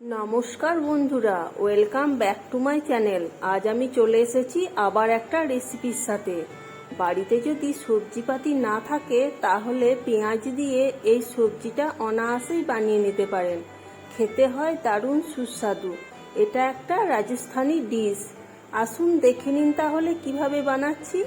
নমস্কার বন্ধুরা welcome back to my channel আজ আমি চলে এসেছি আবার একটা রেসিপির সাথে। বাড়িতে যদি সবজিপাতি না থাকে, তাহলে পেঁয়াজ দিয়ে এই সবজিটা অনায়াসেই বানিয়ে নিতে পারেন। খেতে হয় দারুণ সুস্বাদু। এটা একটা রাজস্থানি ডিশ আসুন দেখে নিন তাহলে কীভাবে বানাচ্ছি।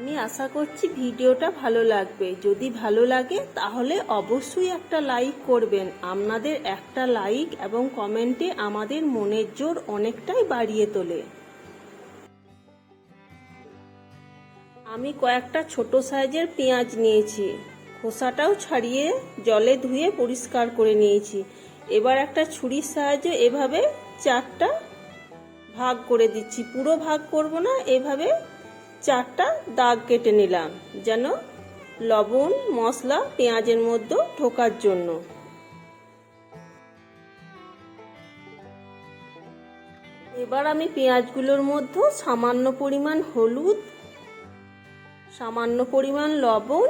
আমি আশা করছি ভিডিওটা ভালো লাগবে। যদি ভালো লাগে, তাহলে অবশ্যই একটা লাইক করবেন। আপনাদের একটা লাইক এবং কমেন্টে আমাদের মনের জোর অনেকটাই বাড়িয়ে তোলে। আমি কয়েকটা ছোট সাইজের পেঁয়াজ নিয়েছি। খোসাটাও ছাড়িয়ে জলে ধুয়ে পরিষ্কার করে নিয়েছি। এবার একটা ছুরির সাহায্যে এভাবে চারটা ভাগ করে দিচ্ছি। পুরো ভাগ করব না, এভাবে চারটা দাগ কেটে নিলাম, যেন লবণ, মশলা, পেঁয়াজের মধ্যে ঢোকার জন্য। এবার আমি পেঁয়াজগুলোর মধ্যে সামান্য পরিমাণ হলুদ, সামান্য পরিমাণ লবণ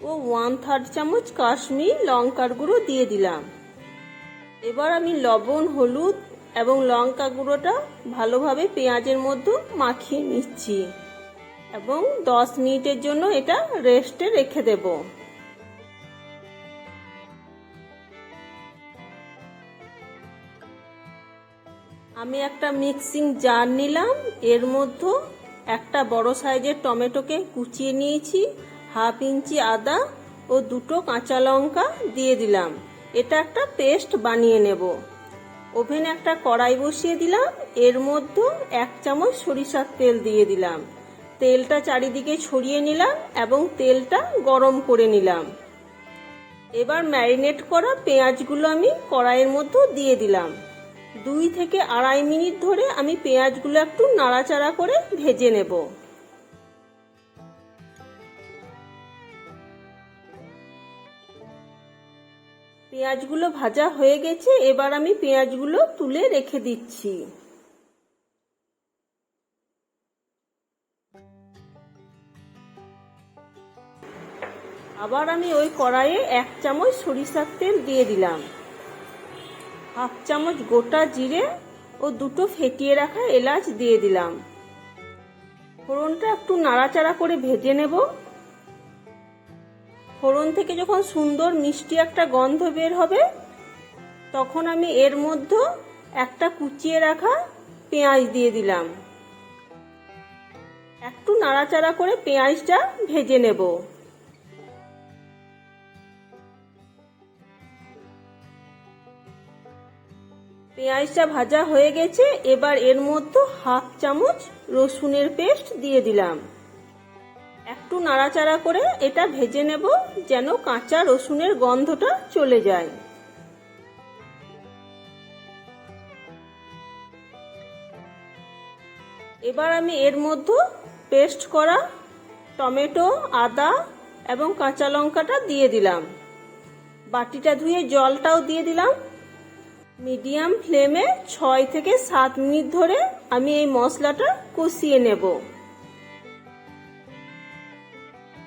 ও ওয়ান থার্ড চামচ কাশ্মীর লঙ্কার গুঁড়ো দিয়ে দিলাম। এবার আমি লবণ, হলুদ এবং লঙ্কা গুঁড়োটা ভালোভাবে পেঁয়াজের মধ্যে মাখিয়ে নিচ্ছি। এবং দশ মিনিটের জন্য এটা রেস্টে রেখে দেব। আমি একটা মিক্সিং জার নিলাম। এর মধ্যে একটা বড় সাইজের টমেটোকে কুচিয়ে নিয়েছি। হাফ ইঞ্চি আদা ও দুটো কাঁচা লঙ্কা দিয়ে দিলাম। এটা একটা পেস্ট বানিয়ে নেব। ওভেনে একটা কড়াই বসিয়ে দিলাম, এর মধ্যে এক চামচ সরিষার তেল দিয়ে দিলাম। তেলটা চারিদিকে ছড়িয়ে নিলাম এবং তেলটা গরম করে নিলাম। এবার ম্যারিনেট করা পেঁয়াজগুলো আমি কড়াইয়ের মধ্যে দিয়ে দিলাম। দুই থেকে আড়াই মিনিট ধরে আমি পেঁয়াজগুলো একটু নাড়াচাড়া করে ভেজে নেব। পেঁয়াজগুলো ভাজা হয়ে গেছে, এবার আমি পেঁয়াজগুলো তুলে রেখে দিচ্ছি। আবার আমি ওই কড়াইয়ে এক চামচ সরিষার তেল দিয়ে দিলাম। হাফ চামচ গোটা জিরে ও দুটো ফেটিয়ে রাখা এলাচ দিয়ে দিলাম। ফোড়নটা একটু নাড়াচাড়া করে ভেজে নেব। ফোড়ন থেকে যখন সুন্দর মিষ্টি একটা গন্ধ বের হবে, তখন আমি এর মধ্যে একটা কুচিয়ে রাখা পেঁয়াজ দিয়ে দিলাম। একটু নাড়াচাড়া করে পেঁয়াজটা ভেজে নেব। পেঁয়াজটা ভাজা হয়ে গেছে, এবার এর মধ্যে হাফ চামচ রসুনের পেস্ট দিয়ে দিলাম। একটু নাড়াচাড়া করে এটা ভেজে নেব যেন কাঁচা রসুনের গন্ধটা চলে যায়। এবার আমি এর মধ্যে পেস্ট করা টমেটো, আদা এবং কাঁচা লঙ্কাটা দিয়ে দিলাম। বাটিটা ধুয়ে জলটাও দিয়ে দিলাম। মিডিয়াম ফ্লেমে ছয় থেকে সাত মিনিট ধরে আমি এই মশলাটা কষিয়ে নেব।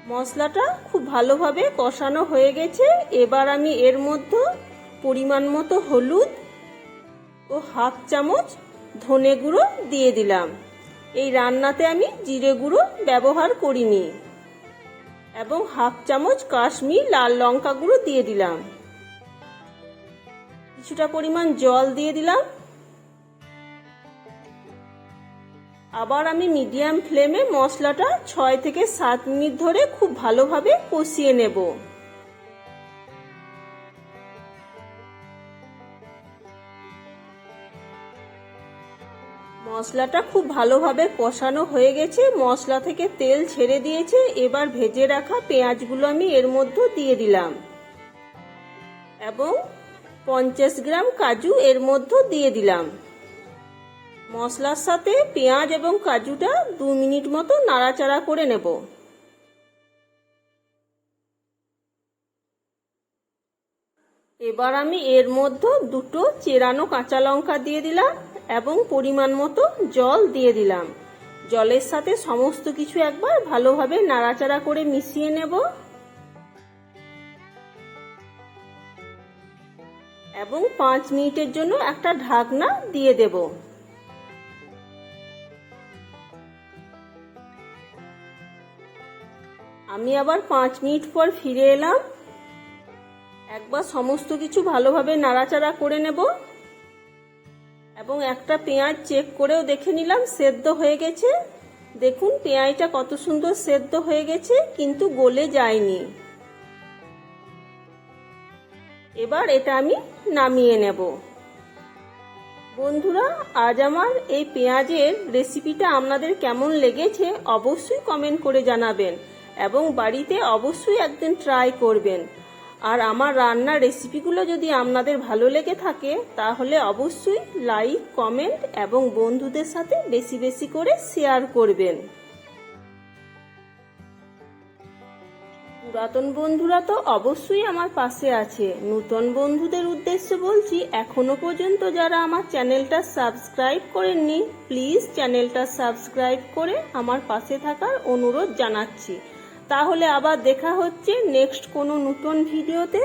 মশলাটা খুব ভালোভাবে কষানো হয়ে গেছে। এবার আমি এর মধ্যে পরিমাণ মতো হলুদ ও হাফ চামচ ধনে গুঁড়ো দিয়ে দিলাম। এই রান্নাতে আমি জিরে গুঁড়ো ব্যবহার করিনি এবং হাফ চামচ কাশ্মীর লাল লঙ্কা গুঁড়ো দিয়ে দিলাম। কিছুটা পরিমাণ জল দিয়ে দিলাম। আবার আমি মিডিয়াম ফ্লেমে মশলাটা ছয় থেকে সাত মিনিট ধরে খুব ভালোভাবে কষিয়ে নেব। মশলাটা খুব ভালোভাবে কষানো হয়ে গেছে, মশলা থেকে তেল ছেড়ে দিয়েছে, এবার ভেজে রাখা পেঁয়াজগুলো আমি এর মধ্যে দিয়ে দিলাম। এবং পঞ্চাশ গ্রাম কাজু এর মধ্যে দিয়ে দিলাম। মশলার সাথে পেঁয়াজ এবং কাজুটা দু মিনিট মতো নাড়াচাড়া করে নেব। এবার আমি এর মধ্যে দুটো চেরানো কাঁচা লঙ্কা দিয়ে দিলাম এবং পরিমাণ মতো জল দিয়ে দিলাম। জলের সাথে সমস্ত কিছু একবার ভালোভাবে নাড়াচাড়া করে মিশিয়ে নেব। এবং পাঁচ মিনিটের জন্য একটা ঢাকনা দিয়ে দেব। আমি আবার পাঁচ মিনিট পর ফিরে এলাম। একবার সমস্ত কিছু ভালোভাবে নাড়াচাড়া করে নেব। এবং একটা পেঁয়াজ চেক করেও দেখে নিলাম সেদ্ধ হয়ে গেছে। দেখুন, পেঁয়াজটা কত সুন্দর সেদ্ধ হয়ে গেছে, কিন্তু গলে যায়নি। এবার এটা আমি নামিয়ে নেব। বন্ধুরা, আজ আমার এই পেঁয়াজের রেসিপিটা আপনাদের কেমন লেগেছে অবশ্যই কমেন্ট করে জানাবেন। এবং বাড়িতে অবশ্যই একদিন ট্রাই করবেন। আর আমার রান্নার রেসিপিগুলো যদি আপনাদের ভালো লেগে থাকে, তাহলে অবশ্যই লাইক কমেন্ট এবং বন্ধুদের সাথে বেশি বেশি করে শেয়ার করবেন। পুরাতন বন্ধুরা তো অবশ্যই আমার পাশে আছে। নূতন বন্ধুদের উদ্দেশ্যে বলছি, এখনও পর্যন্ত যারা আমার চ্যানেলটা সাবস্ক্রাইব করেননি প্লিজ চ্যানেলটা সাবস্ক্রাইব করে আমার পাশে থাকার অনুরোধ জানাচ্ছি। তাহলে আবার দেখা হচ্ছে নেক্সট কোনো নতুন ভিডিওতে